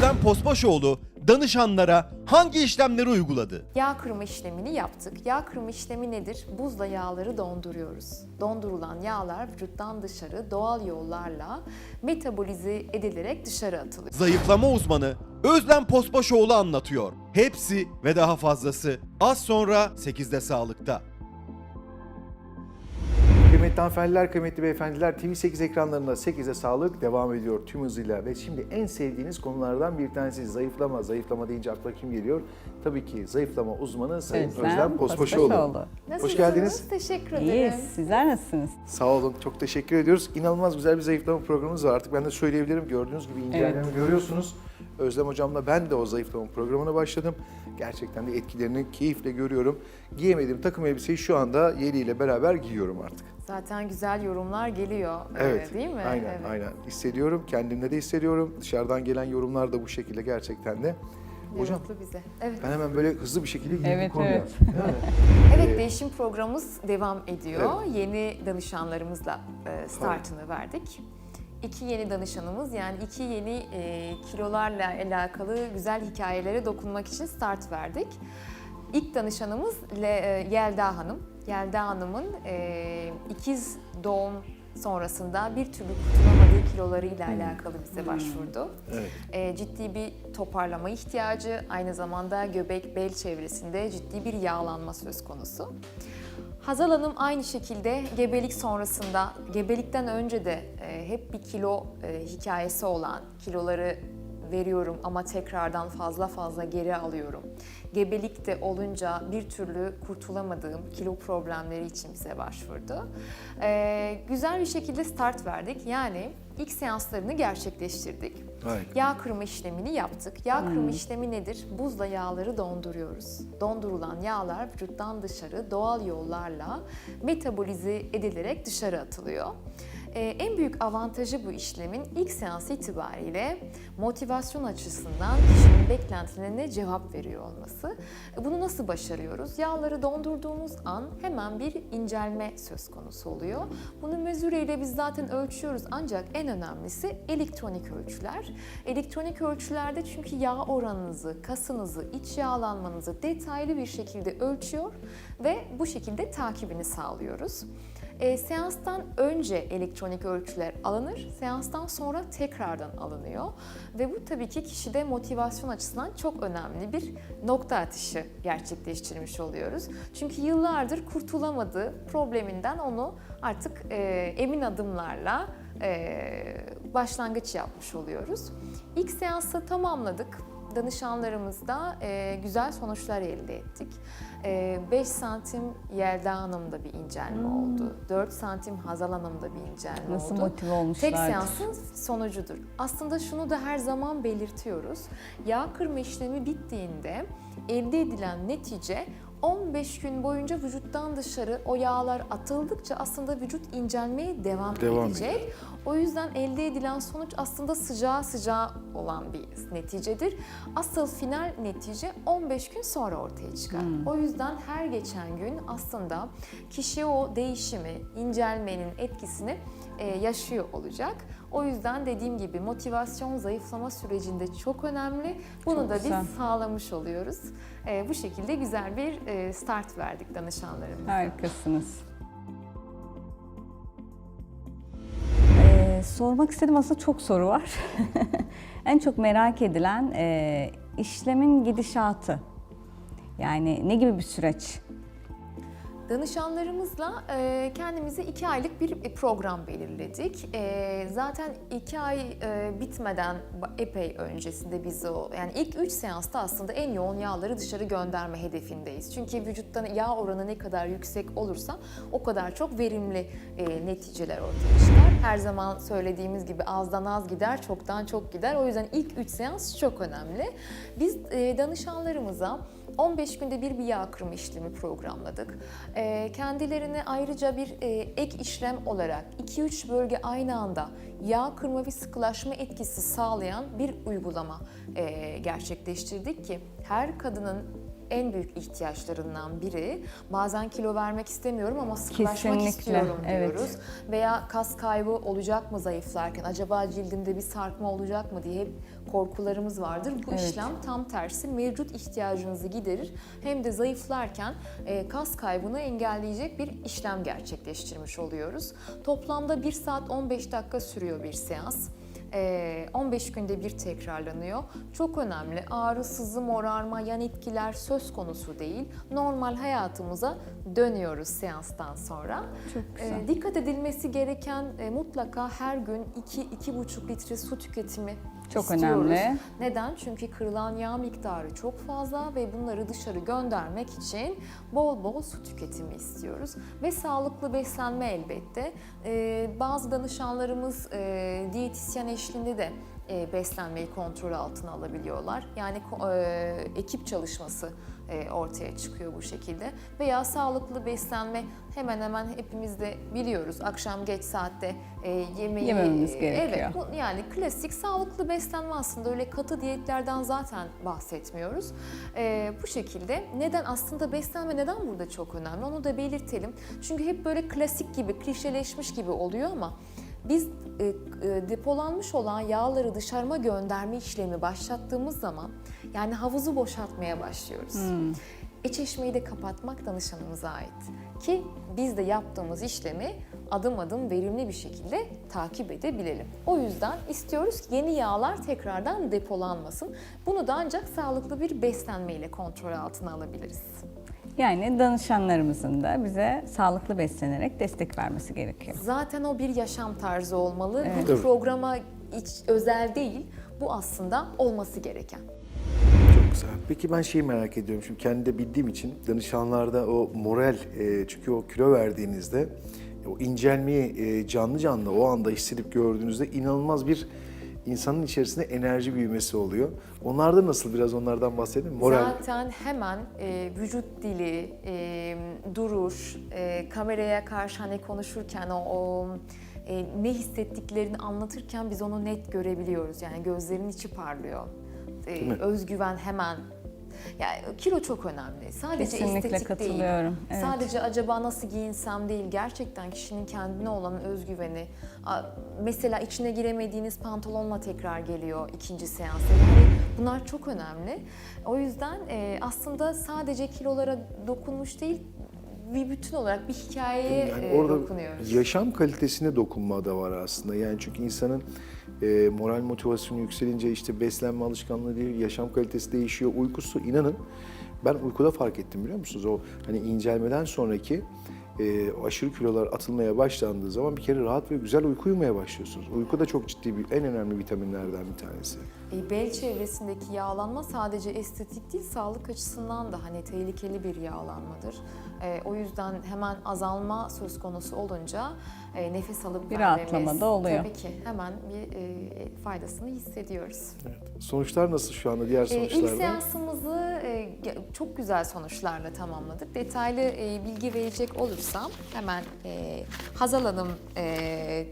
Özlem Posbaşoğlu danışanlara hangi işlemleri uyguladı? Yağ kırma işlemini yaptık. Yağ kırma işlemi nedir? Buzla yağları donduruyoruz. Dondurulan yağlar vücuttan dışarı doğal yollarla metabolize edilerek dışarı atılıyor. Zayıflama uzmanı Özlem Posbaşoğlu anlatıyor. Hepsi ve daha fazlası az sonra 8'de sağlıkta. Kıymetli hanımefendiler, kıymetli beyefendiler, TV8 ekranlarında 8'e sağlık devam ediyor tüm hızıyla. Ve şimdi en sevdiğiniz konulardan bir tanesi zayıflama. Zayıflama deyince akla kim geliyor? Tabii ki zayıflama uzmanı Sayın Özlem, Özlem. Posbaşoğlu. Nasılsınız? geldiniz. Teşekkür ederim. İyi, sizler nasılsınız? Sağ olun, çok teşekkür ediyoruz. İnanılmaz güzel bir zayıflama programımız var. Artık ben de söyleyebilirim. Gördüğünüz gibi incelememi görüyorsunuz. Özlem Hocam'la ben de o zayıflama programına başladım. Gerçekten de etkilerini keyifle görüyorum. Giyemediğim takım elbiseyi şu anda yeriyle beraber giyiyorum artık. Zaten güzel yorumlar geliyor. ee, Evet. Değil mi? Aynen, Evet. aynen. Hissediyorum. Kendimde de hissediyorum. Dışarıdan gelen yorumlar da bu şekilde gerçekten de. Ne Hocam mutlu bize. Evet. ben hemen böyle hızlı bir şekilde girdim Evet, konuya. evet. Yani, Evet, değişim programımız devam ediyor. Yeni danışanlarımızla e, startını verdik. İki yeni danışanımız yani iki yeni e, kilolarla alakalı güzel hikayelere dokunmak için start verdik. İlk danışanımız Le, e, Yelda Hanım. Yelda Hanım'ın e, ikiz doğum sonrasında bir türlü kurtulamadığı kilolarıyla alakalı bize başvurdu. evet. E, ciddi bir toparlama ihtiyacı, aynı zamanda göbek bel çevresinde ciddi bir yağlanma söz konusu. Hazal Hanım aynı şekilde gebelik sonrasında, gebelikten önce de e, hep bir kilo e, hikayesi olan kiloları veriyorum ama tekrardan fazla fazla geri alıyorum. Gebelikte olunca bir türlü kurtulamadığım kilo problemleri için bize başvurdu. E, güzel bir şekilde start verdik. Yani ilk seanslarını gerçekleştirdik. Harika. Yağ kırma işlemini yaptık. Yağ kırma işlemi nedir? Buzla yağları donduruyoruz. Dondurulan yağlar vücuttan dışarı doğal yollarla metabolize edilerek dışarı atılıyor. Ee, en büyük avantajı bu işlemin ilk seans itibariyle motivasyon açısından kişinin beklentilerine cevap veriyor olması. E, Bunu nasıl başarıyoruz? Yağları dondurduğumuz an hemen bir incelme söz konusu oluyor. Bunu mezüreyle biz zaten ölçüyoruz ancak en önemlisi elektronik ölçüler. Elektronik ölçülerde çünkü yağ oranınızı, kasınızı, iç yağlanmanızı detaylı bir şekilde ölçüyor ve bu şekilde takibini sağlıyoruz. E, seanstan önce elektronik ölçüler alınır, seanstan sonra tekrardan alınıyor. Ve bu tabii ki kişide motivasyon açısından çok önemli bir nokta atışı gerçekleştirmiş oluyoruz. Çünkü yıllardır kurtulamadığı probleminden onu artık e, emin adımlarla e, başlangıç yapmış oluyoruz. İlk seansı tamamladık. Danışanlarımızda e, güzel sonuçlar elde ettik. E, 5 santim Yelda Hanım'da bir incelme oldu. 4 santim Hazal Hanım'da bir incelme Nasıl oldu. motive olmuşlar? Tek seansın sonucudur. Aslında şunu da her zaman belirtiyoruz. Yağ kırma işlemi bittiğinde elde edilen netice 15 gün boyunca vücuttan dışarı o yağlar atıldıkça aslında vücut incelmeye devam, Devam edecek. O yüzden elde edilen sonuç aslında sıcağı sıcağı olan bir neticedir. Asıl final netice 15 gün sonra ortaya çıkar. O yüzden her geçen gün aslında kişi o değişimi, incelmenin etkisini yaşıyor olacak. O yüzden dediğim gibi motivasyon zayıflama sürecinde çok önemli. Bunu Çok da güzel. biz sağlamış oluyoruz. E, bu şekilde güzel bir e, start verdik danışanlarımıza. Harikasınız. Ee, sormak istediğim aslında çok soru var. en çok merak edilen e, işlemin gidişatı. Yani ne gibi bir süreç? Danışanlarımızla e, kendimize iki aylık bir program belirledik. E, zaten iki ay e, bitmeden epey öncesinde biz o yani ilk üç seansta aslında en yoğun yağları dışarı gönderme hedefindeyiz. Çünkü vücutta yağ oranı ne kadar yüksek olursa o kadar çok verimli e, neticeler ortaya çıkar. Her zaman söylediğimiz gibi azdan az gider, çoktan çok gider. O yüzden ilk üç seans çok önemli. Biz e, danışanlarımıza 15 günde bir bir yağ kırma işlemi programladık. Ee, kendilerine ayrıca bir e, ek işlem olarak 2-3 bölge aynı anda yağ kırma ve sıkılaşma etkisi sağlayan bir uygulama e, gerçekleştirdik ki her kadının en büyük ihtiyaçlarından biri. Bazen kilo vermek istemiyorum ama sıkılaşmak Kesinlikle, istiyorum evet. diyoruz. Veya kas kaybı olacak mı zayıflarken? Acaba cildimde bir sarkma olacak mı diye hep korkularımız vardır. Bu Evet. işlem tam tersi mevcut ihtiyacınızı giderir. Hem de zayıflarken e, kas kaybını engelleyecek bir işlem gerçekleştirmiş oluyoruz. Toplamda 1 saat 15 dakika sürüyor bir seans. E, 15 günde bir tekrarlanıyor. Çok önemli. Ağrı, sızı, morarma, yan etkiler söz konusu değil. Normal hayatımıza dönüyoruz seanstan sonra. Çok güzel. E, dikkat edilmesi gereken e, mutlaka her gün 2-2,5 litre su tüketimi Çok istiyoruz. önemli. Neden? Çünkü kırılan yağ miktarı çok fazla ve bunları dışarı göndermek için bol bol su tüketimi istiyoruz. Ve sağlıklı beslenme elbette. Ee, bazı danışanlarımız e, diyetisyen eşliğinde de e, beslenmeyi kontrol altına alabiliyorlar. Yani e, ekip çalışması e, ortaya çıkıyor bu şekilde. Veya sağlıklı beslenme hemen hemen hepimiz de biliyoruz. Akşam geç saatte e, yemeği... Yemememiz e, gerekiyor. Evet, bu yani klasik sağlıklı beslenme aslında öyle katı diyetlerden zaten bahsetmiyoruz. Ee, bu şekilde neden aslında beslenme neden burada çok önemli onu da belirtelim. Çünkü hep böyle klasik gibi klişeleşmiş gibi oluyor ama biz e, e, depolanmış olan yağları dışarıma gönderme işlemi başlattığımız zaman yani havuzu boşaltmaya başlıyoruz. E çeşmeyi de kapatmak danışanımıza ait. Ki biz de yaptığımız işlemi adım adım verimli bir şekilde takip edebilelim. O yüzden istiyoruz ki yeni yağlar tekrardan depolanmasın. Bunu da ancak sağlıklı bir beslenmeyle kontrol altına alabiliriz. Yani danışanlarımızın da bize sağlıklı beslenerek destek vermesi gerekiyor. Zaten o bir yaşam tarzı olmalı. Bu Tabii. programa hiç özel değil. Bu aslında olması gereken. Çok güzel. Peki ben şeyi merak ediyorum. Şimdi kendi de bildiğim için danışanlarda o moral, e, çünkü o kilo verdiğinizde o incelmeyi e, canlı canlı o anda hissedip gördüğünüzde inanılmaz bir insanın içerisinde enerji büyümesi oluyor. Onlarda nasıl biraz onlardan bahsedin. Moral. Zaten hemen e, vücut dili, e, duruş, e, kameraya karşı hani konuşurken o, o e, ne hissettiklerini anlatırken biz onu net görebiliyoruz. Yani gözlerin içi parlıyor. E, özgüven hemen yani kilo çok önemli. Sadece Kesinlikle estetik değil. katılıyorum, evet. Sadece acaba nasıl giyinsem değil. Gerçekten kişinin kendine olan özgüveni. Mesela içine giremediğiniz pantolonla tekrar geliyor ikinci seansa. Yani bunlar çok önemli. O yüzden e, aslında sadece kilolara dokunmuş değil, bir bütün olarak bir hikayeye Yani e, orada dokunuyoruz. yaşam kalitesine dokunma da var aslında. Yani çünkü insanın e, moral motivasyonu yükselince işte beslenme alışkanlığı yaşam kalitesi değişiyor. Uykusu inanın ben uykuda fark ettim biliyor musunuz? O hani incelmeden sonraki e, o aşırı kilolar atılmaya başlandığı zaman bir kere rahat ve güzel uyku uyumaya başlıyorsunuz. Uyku da çok ciddi bir en önemli vitaminlerden bir tanesi. E, Bel çevresindeki yağlanma sadece estetik değil, sağlık açısından da hani tehlikeli bir yağlanmadır. E, o yüzden hemen azalma söz konusu olunca e, nefes alıp Bir rahatlama da oluyor. Tabii ki hemen bir e, faydasını hissediyoruz. Evet. Sonuçlar nasıl şu anda diğer E, ilk sonuçlarda? seansımızı e, çok güzel sonuçlarla tamamladık. Detaylı e, bilgi verecek olursam hemen e, Hazal Hanım e,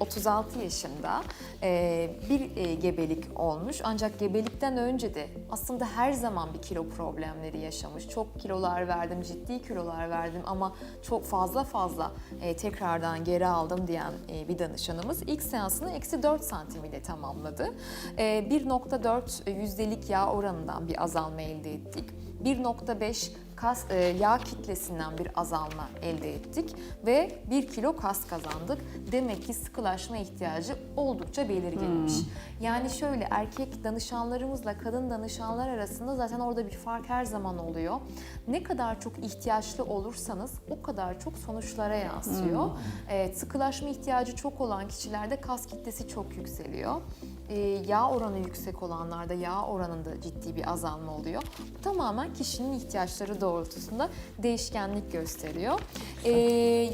36 yaşında e, bir e, gebelik olmuş. Ancak gebelikten önce de aslında her zaman bir kilo problemleri yaşamış. Çok kilolar verdim, ciddi kilolar verdim ama çok fazla fazla e, tekrardan geri aldım diyen e, bir danışanımız. İlk seansını eksi 4 santim ile tamamladı. E, 1.4 yüzdelik yağ oranından bir azalma elde ettik. 1.5 kas e, yağ kitlesinden bir azalma elde ettik ve 1 kilo kas kazandık. Demek ki sıkılaşma ihtiyacı oldukça belirginmiş. Yani şöyle erkek danışanlarımızla kadın danışanlar arasında zaten orada bir fark her zaman oluyor. Ne kadar çok ihtiyaçlı olursanız o kadar çok sonuçlara yansıyor. Evet, sıkılaşma ihtiyacı çok olan kişilerde kas kitlesi çok yükseliyor. Ee, yağ oranı yüksek olanlarda yağ oranında ciddi bir azalma oluyor. Bu tamamen kişinin ihtiyaçları doğrultusunda değişkenlik gösteriyor. Ee,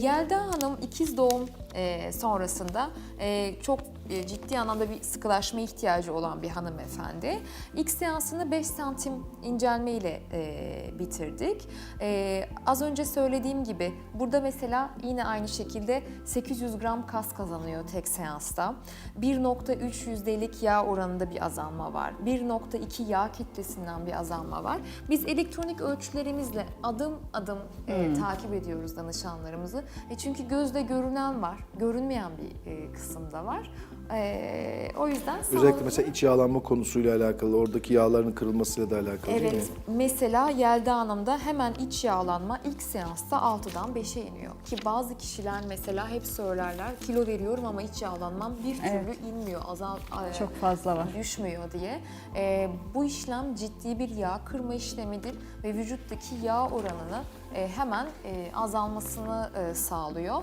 Yelda Hanım ikiz doğum e, sonrasında e, çok e, ciddi anlamda bir sıkılaşma ihtiyacı olan bir hanımefendi. İlk seansını 5 santim incelme ile e, bitirdik. E, az önce söylediğim gibi burada mesela yine aynı şekilde 800 gram kas kazanıyor tek seansta. 1.3 yüzdelik yağ oranında bir azalma var. 1.2 yağ kitlesinden bir azalma var. Biz elektronik ölçülerimizle adım adım e, takip ediyoruz danışanlarımızı. E, çünkü gözde görünen var, görünmeyen bir e, kısım da var. E, o yüzden Özellikle sağlıklı- mesela iç yağlanma konusuyla alakalı, oradaki yağların kırılmasıyla da alakalı değil mi? Evet, mesela Yelda Hanım'da hemen iç yağlanma ilk seansta 6'dan 5'e iniyor. Ki bazı kişiler mesela hep söylerler kilo veriyorum ama iç yağlanmam bir türlü Evet. inmiyor, azal e, Çok fazla var. düşmüyor diye. E, bu işlem ciddi bir yağ kırma işlemidir ve vücuttaki yağ oranını e, hemen e, azalmasını e, sağlıyor.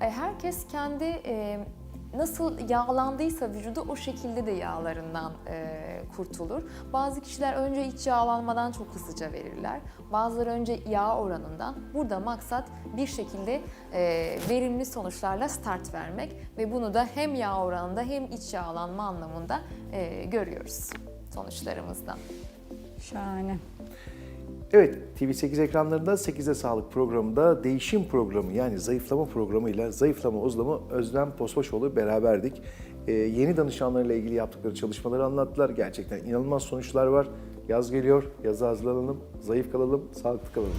E, herkes kendi e, nasıl yağlandıysa vücudu o şekilde de yağlarından e, kurtulur. Bazı kişiler önce iç yağlanmadan çok hızlıca verirler. Bazıları önce yağ oranından. Burada maksat bir şekilde e, verimli sonuçlarla start vermek ve bunu da hem yağ oranında hem iç yağlanma anlamında e, görüyoruz sonuçlarımızdan. Şahane. Evet, TV8 ekranlarında 8'e Sağlık programında değişim programı yani zayıflama programıyla zayıflama uzlamı Özlem Posbaşoğlu beraberdik. Ee, yeni danışanlarıyla ilgili yaptıkları çalışmaları anlattılar. Gerçekten inanılmaz sonuçlar var. Yaz geliyor, yaza hazırlanalım, zayıf kalalım, sağlıklı kalalım.